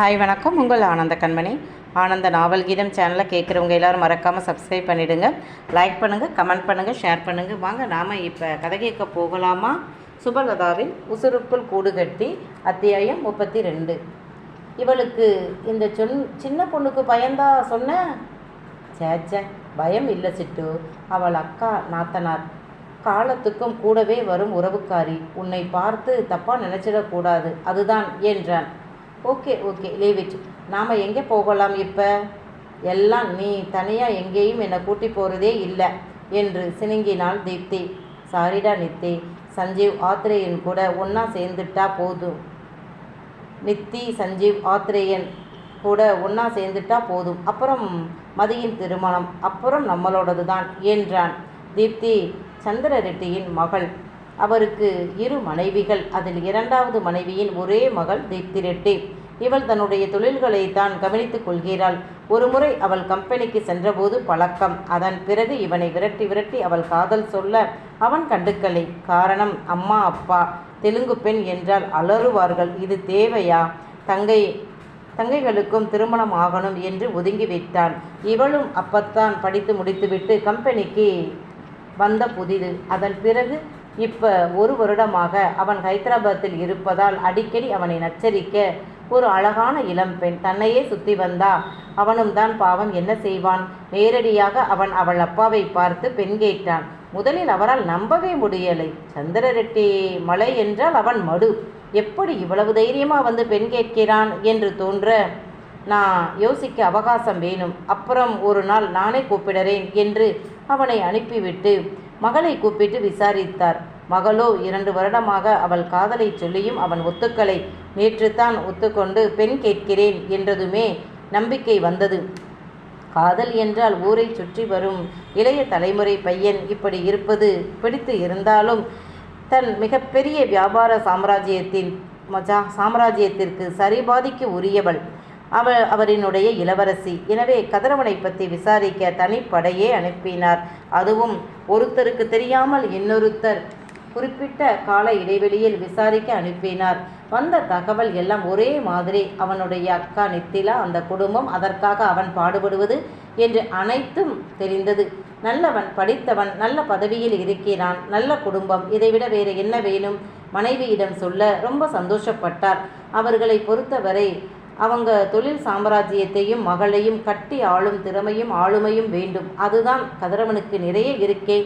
Hi வணக்கம். உங்கள் ஆனந்த கண்மணி. ஆனந்த நாவல் கீதம் சேனலை கேட்குறவங்க எல்லோரும் மறக்காமல் சப்ஸ்கிரைப் பண்ணிவிடுங்க லைக் பண்ணுங்கள் கமெண்ட் பண்ணுங்கள் ஷேர் பண்ணுங்கள் வாங்க நாம் இப்போ கதை கேட்க போகலாமா? சுபலதாவின் உசுருக்குள் கூடு கட்டி அத்தியாயம் முப்பத்தி ரெண்டு இவளுக்கு இந்த சொன் சின்ன பொண்ணுக்கு பயந்தா சொன்ன? சேச்சே பயம் இல்லை சிட்டு. அவள் அக்கா நாத்தனார் காலத்துக்கும் கூடவே வரும் உறவுக்காரி. உன்னை பார்த்து தப்பாக நினச்சிடக்கூடாது. அதுதான் என்றான். ஓகே ஓகே லீவ் இட் நாம் எங்கே போகலாம் இப்போ? எல்லாம் நீ தனியாக எங்கேயும் என்னை கூட்டி போகிறதே இல்லை என்று சினுங்கினாள் தீப்தி. சாரிடா நித்தி. சஞ்சீவ் ஆத்ரேயன் கூட ஒன்றா சேர்ந்துட்டா போதும். நித்தி சஞ்சீவ் ஆத்ரேயன் கூட ஒன்றா சேர்ந்துட்டா போதும். அப்புறம் மதியின் திருமணம். அப்புறம் நம்மளோடது தான் என்றான் தீப்தி. சந்திர ரெட்டியின் மகள். அவருக்கு இரு மனைவிகள். அதில் இரண்டாவது மனைவியின் ஒரே மகள் தீப்தி ரெட்டி. இவள் தன்னுடைய தொழில்களை தான் கவனித்துக் கொள்கிறாள். ஒருமுறை அவள் கம்பெனிக்கு சென்றபோது பழக்கம். அதன் பிறகு இவனை விரட்டி விரட்டி அவள் காதல் சொல்ல அவன் கண்டுக்கலை. காரணம் அம்மா அப்பா. தெலுங்கு பெண் என்றால் அலறுவார்கள். இது தேவையா? தங்கை தங்கைகளுக்கும் திருமணம் ஆகணும் என்று ஒதுங்கிவிட்டான் இவளும் அப்பத்தான் படித்து முடித்துவிட்டு கம்பெனிக்கு வந்த புதிது. அதன் பிறகு இப்போ ஒரு வருடமாக அவன் ஹைதராபாத்தில் இருப்பதால் அடிக்கடி அவனை நச்சரிக்க ஒரு அழகான இளம்பெண் தன்னையே சுற்றி வந்தா. அவனும் தான் பாவம் என்ன செய்வான்? நேரடியாக அவன் அவள் அப்பாவை பார்த்து பெண் கேட்டான் முதலில் அவரால் நம்பவே முடியலை. சந்திரரெட்டி மலை என்றால் அவன் மடு. எப்படி இவ்வளவு தைரியமாக வந்து பெண் கேட்கிறான்? என்று தோன்ற நான் யோசிக்க அவகாசம் வேணும். அப்புறம் ஒரு நாள் நானே கூப்பிடுறேன் என்று அவனை அனுப்பிவிட்டு மகளை கூப்பிட்டு விசாரித்தார். மகளோ இரண்டு வருடமாக அவள் காதலை சொல்லியும் அவன் ஒத்துக்களை நேற்றுத்தான் ஒத்துக்கொண்டு பெண் கேட்கிறேன் என்றதுமே நம்பிக்கை வந்தது. காதல் என்றால் ஊரை சுற்றி வரும் இளைய தலைமுறை பையன் இப்படி இருப்பது பிடித்து இருந்தாலும் தன் மிகப்பெரிய வியாபார சாம்ராஜ்யத்தின் மஜா சாம்ராஜ்யத்திற்கு சரிபாதிக்கு உரியவள். அவ அவரினுடைய இளவரசி. எனவே கதிரவனை பற்றி விசாரிக்க தனிப்படையே அனுப்பினார். அதுவும் ஒருத்தருக்கு தெரியாமல் இன்னொருத்தர் குறிப்பிட்ட கால இடைவெளியில் விசாரிக்க அனுப்பினார். வந்த தகவல் எல்லாம் ஒரே மாதிரி அவனுடைய அக்கா நித்திலா அந்த குடும்பம் அதற்காக அவன் பாடுபடுவது என்று அனைத்தும் தெரிந்தது. நல்லவன் படித்தவன் நல்ல பதவியில் இருக்கிறான் நல்ல குடும்பம் இதைவிட வேறு என்ன வேணும்? மனைவியிடம் சொல்ல ரொம்ப சந்தோஷப்பட்டார். அவர்களை பொறுத்தவரை அவங்க தொழில் சாம்ராஜ்யத்தையும் மகளையும் கட்டி ஆளும் திறமையும் ஆளுமையும் வேண்டும். அதுதான் கதிரவனுக்கு நிறைய இருக்கே.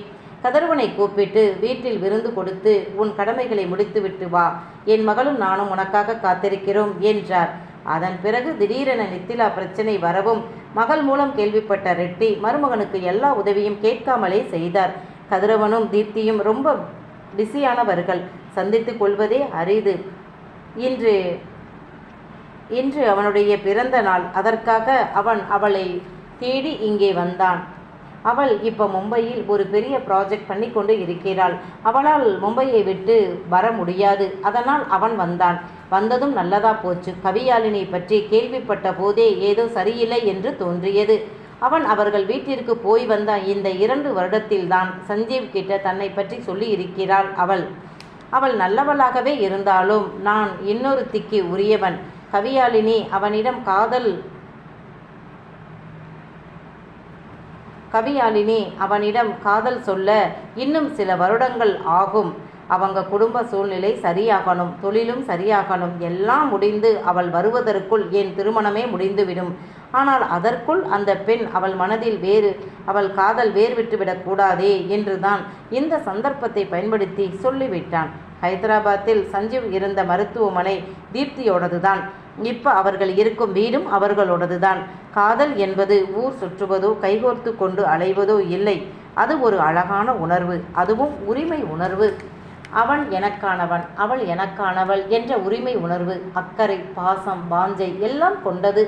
கதிரவனை கூப்பிட்டு வீட்டில் விருந்து கொடுத்து உன் கடமைகளை முடித்துவிட்டு வா. என் மகளும் நானும் உனக்காக காத்திருக்கிறோம் என்றார். அதன் பிறகு திடீரென நித்திலா பிரச்சனை வரவும் மகள் மூலம் கேள்விப்பட்ட ரெட்டி மருமகனுக்கு எல்லா உதவியும் கேட்காமலே செய்தார். கதிரவனும் தீப்தியும் ரொம்ப பிஸியானவர்கள். சந்தித்து கொள்வதே அரிது. இன்று இன்று அவனுடைய பிறந்த நாள். அதற்காக அவன் அவளை தேடி இங்கே வந்தான். அவள் இப்போ மும்பையில் ஒரு பெரிய ப்ராஜெக்ட் பண்ணி கொண்டு இருக்கிறாள். அவளால் மும்பையை விட்டு வர முடியாது. அதனால் அவன் வந்தான். வந்ததும் நல்லதா போச்சு. கவியாலினை பற்றி கேள்விப்பட்ட போதே ஏதோ சரியில்லை என்று தோன்றியது. அவன் அவர்கள் வீட்டிற்கு போய் வந்த இந்த இரண்டு வருடத்தில்தான் சஞ்சீவ் கிட்ட தன்னை பற்றி சொல்லி இருக்கிறாள் அவள். அவள் நல்லவளாகவே இருந்தாலும் நான் இன்னொரு திக்கு உரியவன். கவியாலினி அவனிடம் காதல். கவியாலினி அவனிடம் காதல் சொல்ல இன்னும் சில வருடங்கள் ஆகும். அவங்க குடும்ப சூழ்நிலை சரியாகணும் தொழிலும் சரியாகணும் எல்லாம் முடிந்து அவள் வருவதற்குள் என் திருமணமே முடிந்துவிடும். ஆனால் அதற்குள் அந்த பெண் அவள் மனதில் வேறு அவள் காதல் வேறு விட்டுவிடக்கூடாதே என்றுதான் இந்த சந்தர்ப்பத்தை பயன்படுத்தி சொல்லிவிட்டான். ஹைதராபாத்தில் சஞ்சீவ் இருந்த மருத்துவமனை தீப்தியோடது தான் இப்போ அவர்கள் இருக்கும் வீடும் அவர்களோடது தான் காதல் என்பது ஊர் சுற்றுவதோ கைகோர்த்து கொண்டு அலைவதோ இல்லை. அது ஒரு அழகான உணர்வு. அதுவும் உரிமை உணர்வு. அவன் எனக்கானவன் அவள் எனக்கானவள் என்ற உரிமை உணர்வு. அக்கறை பாசம் வாஞ்சை எல்லாம் கொண்டது.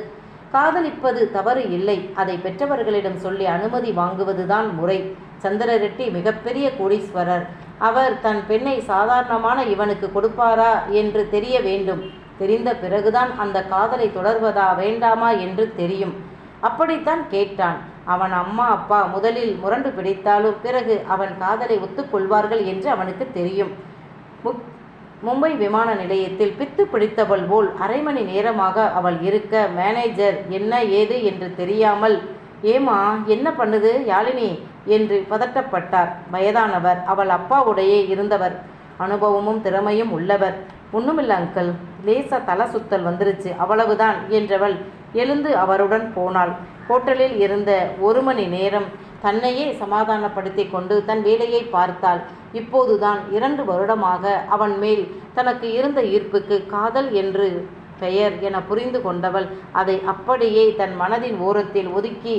காதலிப்பது தவறு இல்லை. அதை பெற்றவர்களிடம் சொல்லி அனுமதி வாங்குவதுதான் முறை. சந்திரரெட்டி மிகப்பெரிய கோடீஸ்வரர். அவர் தன் பெண்ணை சாதாரணமான இவனுக்கு கொடுப்பாரா என்று தெரிய வேண்டும். தெரிந்த பிறகுதான் அந்த காதலை தொடர்வதா வேண்டாமா என்று தெரியும். அப்படித்தான் கேட்டான். அவன் அம்மா அப்பா முதலில் முரண்டு பிடித்தாலும் பிறகு அவன் காதலை ஒத்துக்கொள்வார்கள் என்று அவனுக்கு தெரியும். முக் மும்பை விமான நிலையத்தில் பித்து பிடித்தவள் போல் அரை மணி நேரமாக அவள் இருக்க மேனேஜர் என்ன ஏது? என்று தெரியாமல் ஏமா என்ன பண்ணுது? யாழினி என்று பதட்டப்பட்டார். வயதானவர் அவள் அப்பாவுடையே இருந்தவர். அனுபவமும் திறமையும் உள்ளவர். ஒன்றுமில்ல அங்கிள் லேசா தலை சுத்தல் வந்துருச்சு. அவ்வளவுதான் என்றவள் எழுந்து அவருடன் போனாள். ஹோட்டலில் இருந்த ஒரு மணி நேரம் தன்னையே சமாதானப்படுத்தி கொண்டு தன் வேலையை பார்த்தாள். இப்போதுதான் இரண்டு வருடமாக அவன் மேல் தனக்கு இருந்த ஈர்ப்புக்கு காதல் என்று பெயர் என புரிந்து கொண்டவள் அதை அப்படியே தன் மனதின் ஓரத்தில் ஒதுக்கி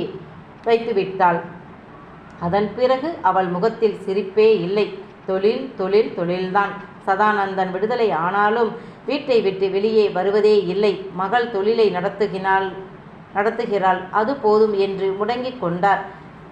வைத்துவிட்டாள். அதன் பிறகு அவள் முகத்தில் சிரிப்பே இல்லை. தொழில் தொழில் தொழில்தான். சதானந்தன் விடுதலை ஆனாலும் வீட்டை விட்டு வெளியே வருவதே இல்லை. மகள் தொழிலை நடத்துகினாள் நடத்துகிறாள். அது போதும் என்று முடங்கிக் கொண்டார்.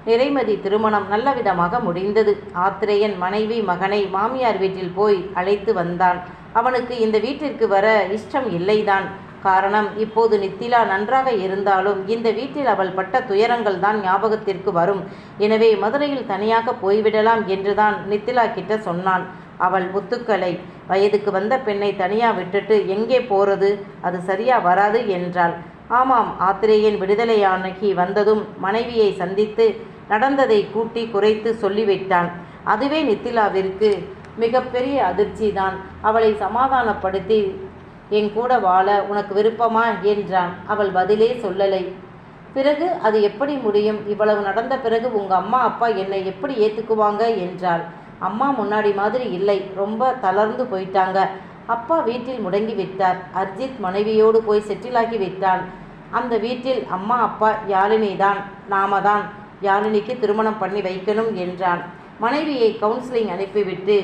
நிறைமதி திருமணம் நல்லவிதமாக முடிந்தது. ஆத்திரேயன் மனைவி மகனை மாமியார் வீட்டில் போய் அழைத்து வந்தான். அவனுக்கு இந்த வீட்டிற்கு வர இஷ்டம் இல்லைதான். காரணம். இப்போது நித்திலா நன்றாக இருந்தாலும் இந்த வீட்டில் அவள் பட்ட துயரங்கள் தான் ஞாபகத்திற்கு வரும். எனவே மதுரையில் தனியாக போய்விடலாம் என்றுதான் நித்திலா கிட்ட சொன்னான் அவள் முத்துக்களை வயதுக்கு வந்த பெண்ணை தனியா விட்டுட்டு எங்கே போறது? அது சரியா வராது என்றாள். ஆமாம் ஆத்திரேயன் விடுதலையானகி வந்ததும் மனைவியை சந்தித்து நடந்ததை கூட்டி குறைத்து சொல்லிவிட்டான். அதுவே நித்திலாவிற்கு மிகப்பெரிய அதிர்ச்சிதான். அவளை சமாதானப்படுத்தி என் கூட வாழ உனக்கு விருப்பமா? என்றான். அவள் பதிலே சொல்லலை. பிறகு அது எப்படி முடியும்? இவ்வளவு நடந்த பிறகு உங்க அம்மா அப்பா என்னை எப்படி ஏத்துக்குவாங்க? என்றாள். அம்மா முன்னாடி மாதிரி இல்லை. ரொம்ப தளர்ந்து போயிட்டாங்க. அப்பா வீட்டில் முடங்கி விட்டார். அர்ஜித் மனைவியோடு போய் செட்டிலாகி விட்டான். அந்த வீட்டில் அம்மா அப்பா யாழினி தான் நாம தான் யாழினிக்கு திருமணம் பண்ணி வைக்கணும் என்றான். மனைவியை கவுன்சிலிங் அனுப்பிவிட்டு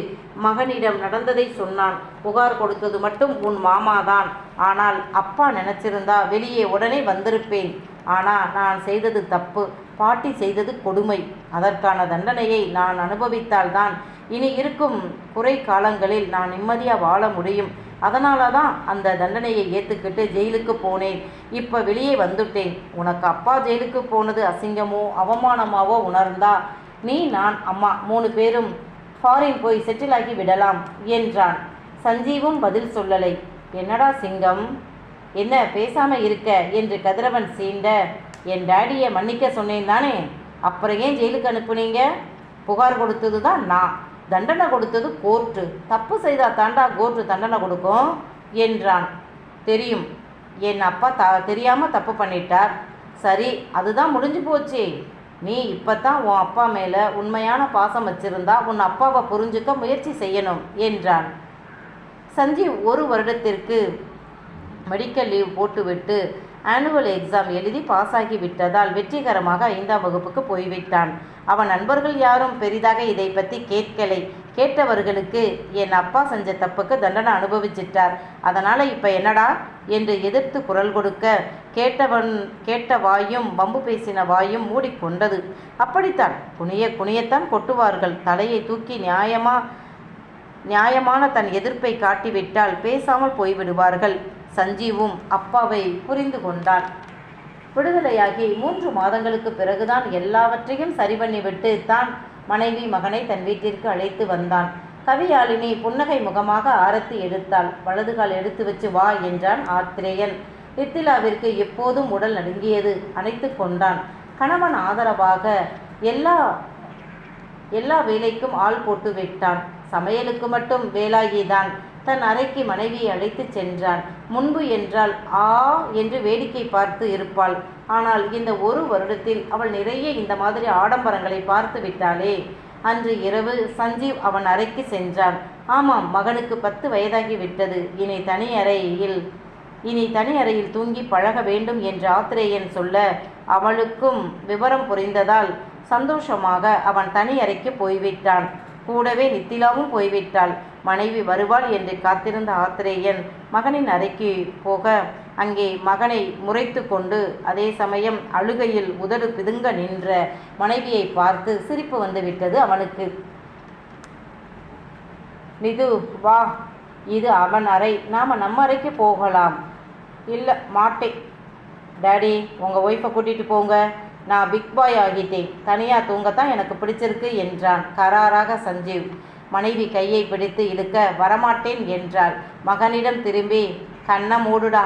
மகனிடம் நடந்ததை சொன்னான். புகார் கொடுத்தது மட்டும் உன் மாமாதான். ஆனால் அப்பா நினைச்சிருந்தா வெளியே உடனே வந்திருப்பேன். ஆனால் நான் செய்தது தப்பு. பாட்டி செய்தது கொடுமை. அதற்கான தண்டனையை நான் அனுபவித்தால்தான் இனி இருக்கும் குறை காலங்களில் நான் நிம்மதியாக வாழ முடியும். அதனால தான் அந்த தண்டனையை ஏற்றுக்கிட்டு ஜெயிலுக்கு போனேன். இப்போ வெளியே வந்துட்டேன். உனக்கு அப்பா ஜெயிலுக்கு போனது அசிங்கமோ அவமானமாவோ உணர்ந்தா நீ நான் அம்மா மூணு பேரும் ஃபாரின் போய் செட்டில் ஆகி விடலாம் என்றான். சஞ்சீவும் பதில் சொல்லலை. என்னடா சிங்கம்? என்ன பேசாம இருக்க? என்று கதிரவன் சீண்ட. என் டேடியை மன்னிக்க சொன்னேன் தானே? அப்புறம் ஏன் ஜெயிலுக்கு அனுப்புனீங்க? புகார் கொடுத்தது தான் நான். தண்டனை கொடுத்தது கோர்ட்டு தப்பு செய்தா தாண்டா கோர்ட்டு தண்டனை கொடுக்கும்? என்றான். தெரியும். என் அப்பா த தெரியாமல் தப்பு பண்ணிட்டார். சரி அதுதான் முடிஞ்சு போச்சே. நீ இப்போ தான் உன் அப்பா மேலே உண்மையான பாசம் வச்சிருந்தா உன் அப்பாவை புரிஞ்சுக்க முயற்சி செய்யணும் என்றான். சஞ்சீவ் ஒரு வருடத்திற்கு மெடிக்கல் லீவ் போட்டுவிட்டு ஆனுவல் எக்ஸாம் எழுதி பாஸ் ஆகி விட்டதால் வெற்றிகரமாக ஐந்தாம் வகுப்புக்கு போய்விட்டான். அவன் நண்பர்கள் யாரும் பெரிதாக இதை பற்றி கேட்கலை. கேட்டவர்களுக்கு என் அப்பா செஞ்ச தப்புக்கு தண்டனை அனுபவிச்சிட்டார். அதனால் இப்போ என்னடா? என்று எதிர்த்து குரல் கொடுக்க கேட்டவன் கேட்ட வாயும் வம்பு பேசின வாயும் மூடிக்கொண்டது அப்படித்தான் குனிய குனியத்தான் கொட்டுவார்கள். தலையை தூக்கி நியாயமா நியாயமான தன் எதிர்ப்பை காட்டிவிட்டால் பேசாமல் போய்விடுவார்கள். சஞ்சீவும் அப்பாவை புரிந்து கொண்டான். விடுதலையாகி மூன்று மாதங்களுக்கு பிறகுதான் எல்லாவற்றையும் சரி பண்ணிவிட்டு தான் மனைவி மகனை தன் வீட்டிற்கு அழைத்து வந்தான். கவியாளினி புன்னகை முகமாக ஆரத்தி எடுத்தாள். வலது கால் எடுத்து வச்சு வா என்றான் ஆத்திரேயன். நித்திலாவிற்கு எப்போதும் உடல் நடுங்கியது. அணைத்து கொண்டான். கணவன் ஆதரவாக எல்லா எல்லா வேலைக்கும் ஆள் போட்டு விட்டான். சமையலுக்கு மட்டும் வேலாகிதான். தன் அறைக்கு மனைவியை அழைத்துச் சென்றான். முன்பு என்றால் ஆ என்று வேடிக்கை பார்த்து இருப்பாள். ஆனால் இந்த ஒரு வருடத்தில் அவள் நிறைய இந்த மாதிரி ஆடம்பரங்களை பார்த்து விட்டாளே. அன்று இரவு சஞ்சீவ் அவன் அறைக்கு சென்றான். ஆமாம் மகனுக்கு பத்து வயதாகி விட்டது. இனி தனி அறையில் இனி தனி அறையில் தூங்கி பழக வேண்டும் என்று ஆத்திரேயன் சொல்ல அவளுக்கும் விவரம் புரிந்ததால் சந்தோஷமாக அவன் தனி அறைக்கு போய்விட்டான். கூடவே நித்திலாவும் போய்விட்டாள். மனைவி வருவாள் என்று காத்திருந்த ஆத்திரேயன் மகனின் அறைக்கு போக அங்கே மகனை முறைத்து கொண்டு அதே சமயம் அழுகையில் உதடு பிதுங்க நின்ற மனைவியை பார்த்து சிரிப்பு வந்து விட்டது அவனுக்கு. நிது வா இது அவன் அறை. நாம் நம்ம அறைக்கு போகலாம். இல்லை மாட்டேன். டேடி உங்கள் ஒய்ஃபை கூட்டிகிட்டு போங்க. நான் பிக் பாய் ஆகிட்டேன். தனியாக தூங்கத்தான் எனக்கு பிடிச்சிருக்கு என்றான். கராராக சஞ்சீவ். மனைவி கையை பிடித்து இழுக்க வரமாட்டேன் என்றாள். மகனிடம் திரும்பி கண்ணை மூடுடா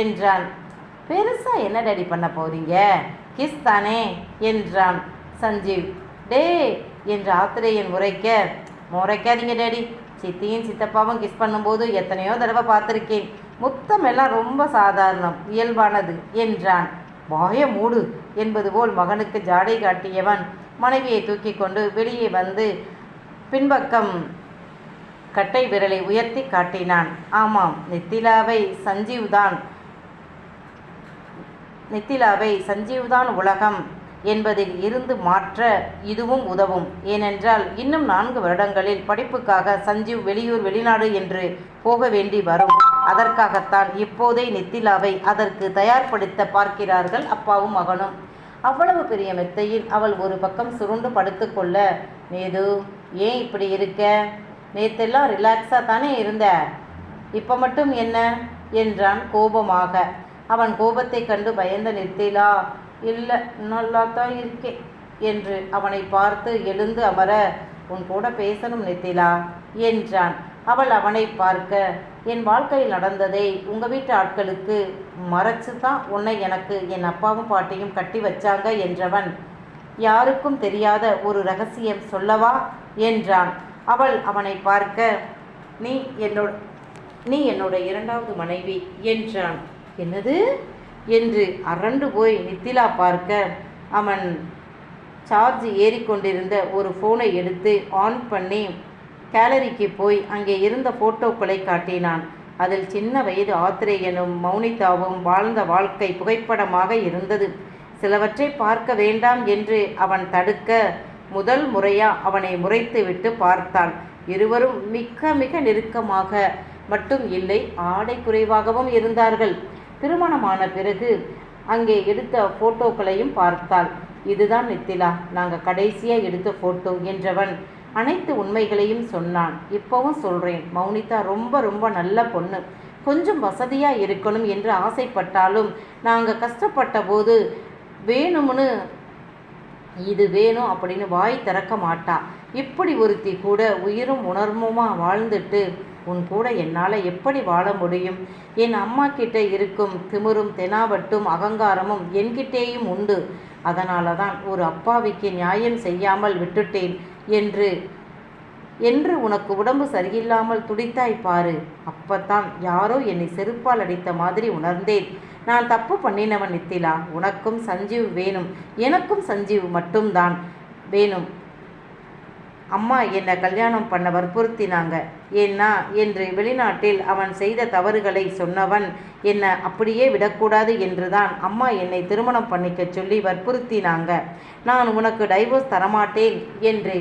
என்றான். பெருசாக என்ன டேடி பண்ண போறீங்க? கிஸ் தானே என்றான் சஞ்சீவ். டே என்று ஆத்திரேயன் உரைக்க முறைக்காதீங்க டேடி சித்தியும் சித்தப்பாவும் கிஸ் பண்ணும்போது எத்தனையோ தடவை பார்த்துருக்கேன். முத்தம் எல்லாம் ரொம்ப சாதாரணம் இயல்பானது என்றான். வாய மூடு. என்பது போல் மகனுக்கு ஜாடை காட்டியவன். மனைவியை தூக்கி கொண்டு வெளியே வந்து பின்பக்கம் கட்டை விரலை உயர்த்தி காட்டினான். ஆமாம் நித்திலாவை சஞ்சீவ் தான் நித்திலாவை சஞ்சீவ்தான் உலகம் என்பதில் இருந்து மாற்ற இதுவும் உதவும். ஏனென்றால் இன்னும் நான்கு வருடங்களில் படிப்புக்காக சஞ்சீவ் வெளியூர் வெளிநாடு என்று போக வேண்டி வரும். அதற்காகத்தான் இப்போதே நித்திலாவை அதற்கு தயார்படுத்த பார்க்கிறார்கள் அப்பாவும் மகனும். அவ்வளவு பெரிய மெத்தையில் அவள் ஒரு பக்கம் சுருண்டு படுத்துக்கொள்ள நேது ஏன் இப்படி இருக்க? நேத்தெல்லாம் ரிலாக்ஸாக தானே இருந்த? இப்போ மட்டும் என்ன? என்றான் கோபமாக. அவன் கோபத்தை கண்டு பயந்த நித்திலா இல்லை நல்லா தான் இருக்கேன் என்று அவனை பார்த்து எழுந்து அமர உன் கூட பேசணும் நித்திலா என்றான். அவள் அவனை பார்க்க என் வாழ்க்கையில் நடந்ததை உங்கள் வீட்டு ஆட்களுக்கு மறைச்சு தான் உன்னை எனக்கு என் அப்பாவும் பாட்டியும் கட்டி வச்சாங்க என்றவன். யாருக்கும் தெரியாத ஒரு ரகசியம் சொல்லவா? என்றான். அவள் அவனை பார்க்க நீ என்னோட நீ என்னோட இரண்டாவது மனைவி என்றான். என்னது? என்று அரண்டு போய் நித்திலா பார்க்க அவன் சார்ஜ் ஏறிக்கொண்டிருந்த ஒரு ஃபோனை எடுத்து ஆன் பண்ணி கேலரிக்கு போய் அங்கே இருந்த ஃபோட்டோக்களை காட்டினான். அதில் சின்ன வயது ஆத்திரேயனும் மௌனிதாவும் வாழ்ந்த வாழ்க்கை புகைப்படமாக இருந்தது. சிலவற்றை பார்க்க வேண்டாம் என்று அவன் தடுக்க முதல் முறையா அவனை முறைத்து விட்டு பார்த்தாள் இருவரும் மிக மிக நெருக்கமாக மட்டும் இல்லை ஆடை குறைவாகவும் இருந்தார்கள். திருமணமான பிறகு அங்கே எடுத்த ஃபோட்டோக்களையும் பார்த்தாள். இதுதான் நித்திலா நாங்கள் கடைசியாக எடுத்த ஃபோட்டோ என்றவன் அனைத்து உண்மைகளையும் சொன்னான். இப்போவும் சொல்கிறேன் மௌனிதா ரொம்ப ரொம்ப நல்ல பொண்ணு. கொஞ்சம் வசதியாக இருக்கணும் என்று ஆசைப்பட்டாலும் நாங்கள் கஷ்டப்பட்ட போது வேணும்னு இது வேணும் அப்படின்னு வாய் திறக்க மாட்டா. இப்படி ஒருத்தி கூட உயிரும் உணர்வுமா வாழ்ந்துட்டு உன் கூட என்னால் எப்படி வாழ முடியும்? என் அம்மா கிட்ட இருக்கும் திமிரும் தெனாவட்டும் அகங்காரமும் என்கிட்டேயும் உண்டு. அதனால தான் ஒரு அப்பாவிக்கு நியாயம் செய்யாமல் விட்டுட்டேன். என்று. என்று உனக்கு உடம்பு சரியில்லாமல் துடித்தாய் பாரு. அப்பத்தான் யாரோ என்னை செருப்பால் அடித்த மாதிரி உணர்ந்தேன். நான் தப்பு பண்ணினவன் நித்திலா. உனக்கும் சஞ்சீவ் வேணும். எனக்கும் சஞ்சீவ் மட்டும்தான் வேணும். அம்மா என்னை கல்யாணம் பண்ண வற்புறுத்தினாங்க ஏன்னா என்று வெளிநாட்டில் அவன் செய்த தவறுகளை சொன்னவன் என்னை அப்படியே விடக்கூடாது என்றுதான் அம்மா என்னை திருமணம் பண்ணிக்க சொல்லி வற்புறுத்தினாங்க நான் உனக்கு டைவோர்ஸ் தரமாட்டேன் என்று